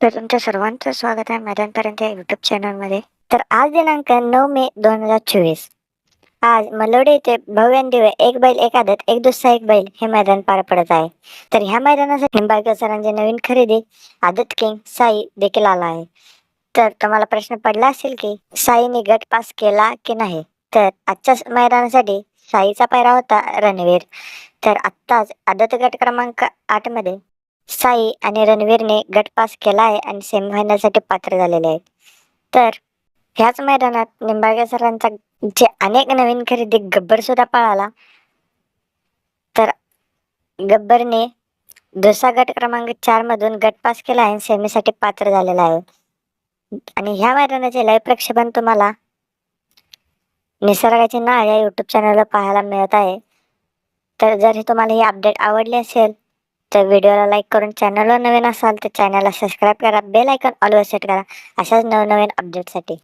तर तुमच्या सर्वांचं स्वागत आहे मैदानपर्यंत या युट्यूब चॅनलमध्ये तर आज दिनांक नऊ मे दोन हजार चोवीस. आज मलोडे येथे भव्य दिव्य एक बैल एक आदत एक दुसरा एक बैल हे मैदान पार पडत आहे. तर ह्या मैदानासाठी निंबाळकर सरांची नवीन खरेदी आदत किंग साई देखील आला आहे. तर तुम्हाला प्रश्न पडला असेल की साईने गट पास केला की नाही? तर आजच्या मैदानासाठी साईचा पायरा होता रणवीर. तर आत्ताच आदत गट क्रमांक आठमध्ये साई आणि रणवीरने गटपास केला आहे आणि सेमीफायनलसाठी पात्र झालेले आहेत. तर ह्याच मैदानात निंबाळकर सरांचा जे अनेक नवीन खरेदी गब्बर सुद्धा पळाला. तर गब्बरने दुसरा गट क्रमांक चार मधून केला आहे आणि सेमीसाठी पात्र झालेला आहे. आणि ह्या मैदानाचे लाईव्ह प्रक्षेपण तुम्हाला निसर्गाचे नाळ या युट्यूब चॅनलवर पाहायला मिळत आहे. तर जर हे तुम्हाला ही अपडेट आवडली असेल तर व्हिडिओला लाईक करून चॅनलवर नवीन असाल तर चॅनलला सबस्क्राईब करा बेल आयकॉन ऑलवर सेट करा. अशाच नवनवीन अपडेटसाठी